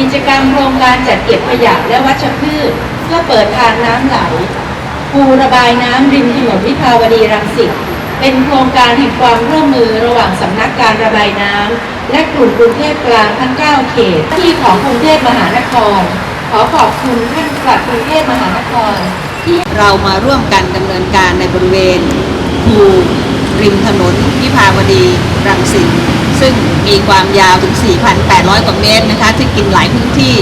กิจกรรมโครงการจัดเก็บขยะและวัชพืช เพื่อเปิดทางน้ำไหลคูระบายน้ำริมถนนวิภาวดีรังสิตเป็นโครงการแห่งความร่วมมือระหว่างสำนักการระบายน้ำและกลุ่มกรุงเทพกลางทั้ง 9 เขต ที่ของกรุงเทพมหานคร ขอขอบคุณท่านปลัดกรุงเทพมหานคร ที่เรามาร่วมกันดำเนินการในบริเวณคูริมถนนวิภาวดีรังสิต ความยาวถึง 4,800 กว่าเมตรนะคะ ที่กินหลายพื้นที่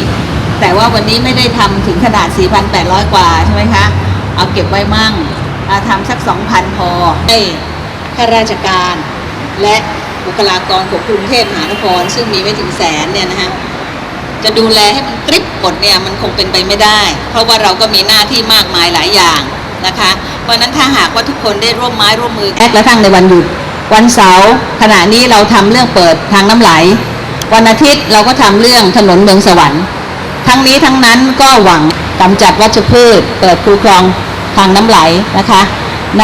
แต่ว่าวันนี้ไม่ได้ทำถึงขนาด 4,800 กว่าใช่ไหมคะ เอาเก็บไว้มั่งอาทำสัก 2,000 พอให้ข้าราชการและบุคลากรของกรุงเทพมหานคร ซึ่งมีไม่ถึงแสนเนี่ยนะคะจะดูแลให้มันกริบหมดเนี่ยมันคงเป็นไปไม่ได้ เพราะว่าเราก็มีหน้าที่มากมายหลายอย่างนะคะ เพราะฉะนั้นถ้าหากว่าทุกคนได้ร่วมไม้ร่วมมือแม้กระทั่งในวันหยุด วันเสาร์ขณะนี้เราทำเรื่องเปิดทางน้ำไหล วันอาทิตย์เราก็ทำเรื่องถนนเมืองสวรรค์ ทั้งนี้ทั้งนั้นก็หวังกำจัดวัชพืช เปิดคูคลองทางน้ำไหลนะคะณ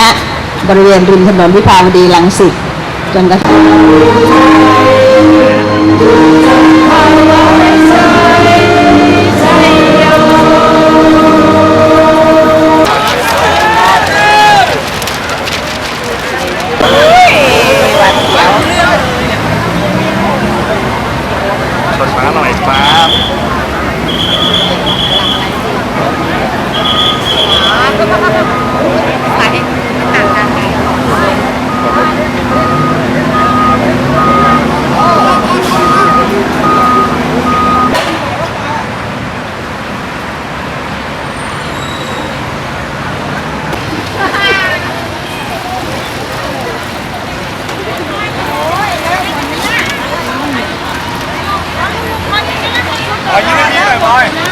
บริเวณริมถนนวิภาวดีลังสิตจนกระทั่ง น่อยครับ ขอยิ้มให้พี่หน่อย บอย